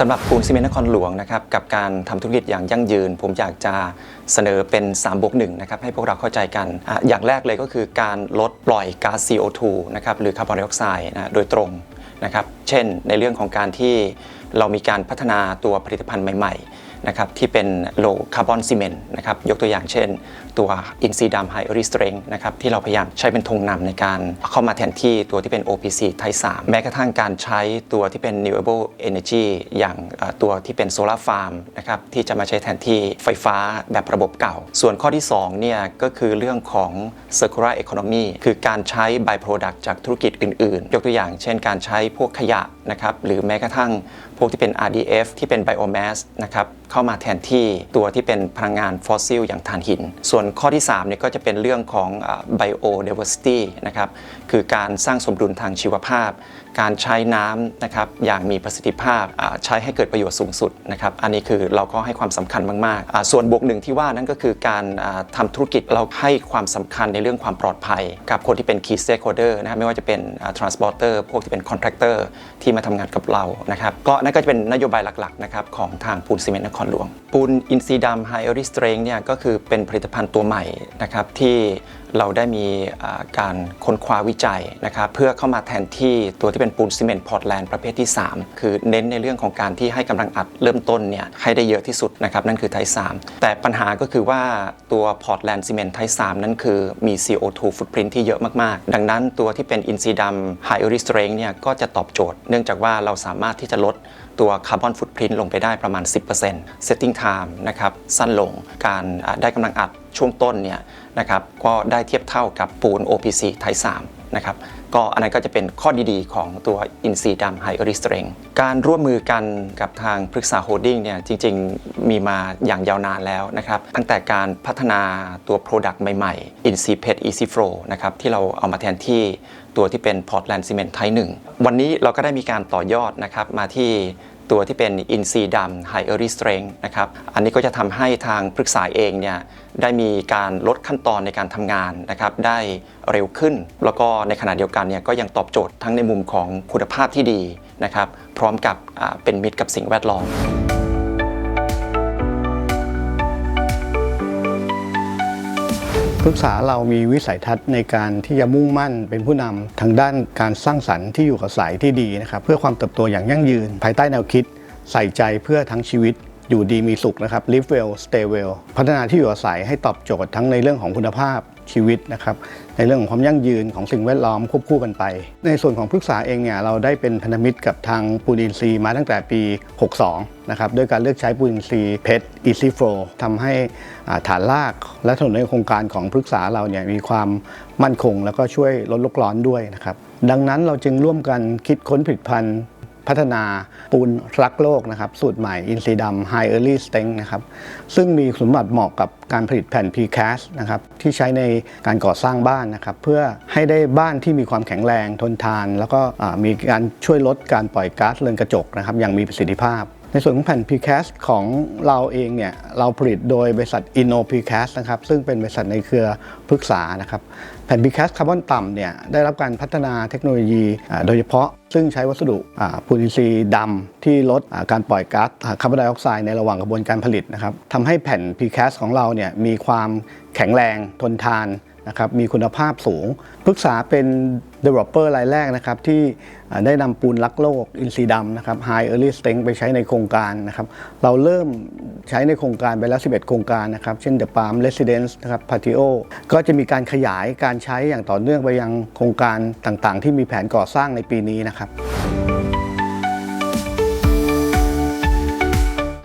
สำหรับปูนซีเมนต์นครหลวงนะครับกับการทำธุรกิจอย่างยั่งยืน ผมอยากจะเสนอเป็น3บวกหนึ่งนะครับให้พวกเราเข้าใจกันออย่างแรกเลยก็คือการลดปล่อยก๊าซ CO2 นะครับหรือคาร์บอนไดออกไซด์นะโดยตรงนะครับเช่นในเรื่องของการที่เรามีการพัฒนาตัวผลิตภัณฑ์ใหม่ ๆ นะครับที่เป็น low carbon cement นะครับยกตัวอย่างเช่น ตัวอินซีด high early strength นะครับที่เราพยายามใช้เป็นธงนำในการเข้ามาแทนที่ตัวที่เป็น OPC Type 3แม้กระทั่งการใช้ตัวที่เป็น renewable energy อย่างตัวที่เป็น solar farm นะครับที่จะมาใช้แทนที่ไฟฟ้าแบบระบบเก่า ส่วนข้อที่2เนี่ยก็คือเรื่องของ circular economy คือการใช้ by product จากธุรกิจอื่น ๆ ยกตัวอย่าง เช่นการใช้พวกขยะ นะครับหรือแม้กระทั่งพวกที่เป็น RDF ที่เป็น biomass นะครับเข้ามาแทนที่ตัวที่เป็นพลังงานฟอสซิลอย่างถ่านหิน ส่วนข้อที่3เนี่ยก็จะเป็นเรื่องของ biodiversity นะครับคือการสร้างสมดุลทางชีวภาพ การใช้น้ำนะครับอย่างมีประสิทธิภาพใช้ให้เกิดประโยชน์สูงสุดนะครับอันนี้คือเราก็ให้ความสำคัญมากๆ ส่วนบวกหนึ่งที่ว่านั่นก็คือการอ่าทำธุรกิจเราให้ความสำคัญในเรื่องความปลอดภัย กับคนที่เป็น key stakeholder นะครับไม่ว่าจะเป็นอ่า transporter พวกที่เป็น contractor ที่มาทำงานกับเรานะครับก็นั่นก็จะเป็นนโยบายหลักๆนะครับของทางปูนซีเมนต์นครหลวง ปูนอินซีดำ High Early Strength เนี่ยก็คือเป็นผลิตภัณฑ์ตัวใหม่นะครับที่ เราได้มีการค้นคว้าวิจัยนะครับเพื่อเข้ามาแทนที่ตัวที่เป็นปูนซีเมนต์พอร์ตแลนด์ประเภทที่ 3 คือเน้นในเรื่องของการที่ให้กำลังอัดเริ่มต้นเนี่ยให้ได้เยอะที่สุดนะครับนั่นคือไทป์3แต่ปัญหาก็คือว่าตัวพอร์ตแลนด์ซีเมนต์ไทป์3นั้นคือมี CO2 ฟุตพินที่เยอะมากๆ ดังนั้นตัวที่เป็นอินซีดำ High Early Strength เนี่ยก็จะตอบโจทย์ เนื่องจากว่าเราสามารถที่จะลด ตัวคาร์บอนฟุตพิ้นลงไปได้ประมาณ 10% setting time นะครับสั้นลงการได้กำลังอัดช่วงต้นเนี่ยนะครับก็ได้เทียบเท่ากับปูน OPC ไทย3 นะครับก็อันนั้นก็จะเป็นข้อดีๆ ของตัว i n s e e d u m High Early Strength การร่วมมือกันกับทางพฤกษาโฮดดิ้งเนี่ยจริงๆ มีมาอย่างยาวนานแล้วนะครับตั้งแต่การพัฒนาตัว Product ใหม่ๆ i n s e Pet Easy Flow นะครับที่เราเอามาแทนที่ตัวที่เป็น Portland Cement Type 1วันนี้เราก็ได้มีการต่อยอดนะครับมาที่ ตัวที่เป็นอินซีดำ High Early Strength นะครับ อันนี้ก็จะทำให้ทางปรึกษาเองเนี่ยได้มีการลดขั้นตอนในการทำงานนะครับได้เร็วขึ้น แล้วก็ในขณะเดียวกันเนี่ยก็ยังตอบโจทย์ทั้งในมุมของคุณภาพที่ดีนะครับ พร้อมกับเป็นมิตรกับสิ่งแวดล้อม ปรึกษาเรามีวิสัยทัศน์ในการที่จะมุ่งมั่นเป็นผู้นำทางด้านการสร้างสรรค์ที่อยู่กับสายที่ดีนะครับเพื่อความเติบโตอย่างยั่งยืน ภายใต้แนวคิด ใส่ใจเพื่อทั้งชีวิตอยู่ดีมีสุขนะครับ live well stay well พัฒนาที่อยู่อาศัยให้ตอบโจทย์ทั้งในเรื่องของคุณภาพ ชีวิตนะครับในเรื่องของความยั่งยืนของสิ่งแวดล้อมควบคู่กันไป ในส่วนของพฤกษาเองเนี่ยเราได้เป็นพันธมิตรกับทางปูนอินทรีย์มาตั้งแต่ปี 62 นะครับด้วยการเลือกใช้ปูนอินทรีย์เพชร Easy Flow ทำให้ฐานรากและถนนในโครงการของพฤกษาเราเนี่ยมีความมั่นคง แล้วก็ช่วยลดโลกร้อนด้วยนะครับดังนั้นเราจึงร่วมกันคิดค้นผลิตภัณฑ์ พัฒนาปูนรักโลกนะครับสูตรใหม่อินซีดำ High Early Strength นะครับซึ่งมีสมบัติเหมาะกับการผลิตแผ่น precast นะครับที่ใช้ในการก่อสร้างบ้านนะครับเพื่อให้ได้บ้านที่มีความแข็งแรงทนทาน แล้วก็มีการช่วยลดการปล่อยก๊าซเรือนกระจกนะครับอย่างมีประสิทธิภาพ ในส่วนของแผ่น precast ของเราเองเนี่ยเราผลิตโดยบริษัท Inno Precast นะครับซึ่งเป็นบริษัทในเครือพฤกษานะครับแผ่น precast คาร์บอนต่ำเนี่ยได้รับการพัฒนาเทคโนโลยีโดยเฉพาะซึ่งใช้วัสดุปูนซีดำที่ลดการปล่อยก๊าซคาร์บอนไดออกไซด์ในระหว่างกระบวนการผลิตนะครับทำให้แผ่น precast ของเราเนี่ยมีความแข็งแรงทนทาน นะครับมีคุณภาพสูงพฤกษาเป็น developer รายแรกนะครับที่ได้นำปูนรักโลกอินทรีดำนะครับ High Early Strength ไปใช้ในโครงการนะครับเราเริ่มใช้ในโครงการไปแล้ว 11 โครงการนะครับ เช่น The Palm Residence นะครับ Patio ก็จะมีการขยายการใช้อย่างต่อเนื่องไปยังโครงการต่างๆ ที่มีแผนก่อสร้างในปีนี้นะครับ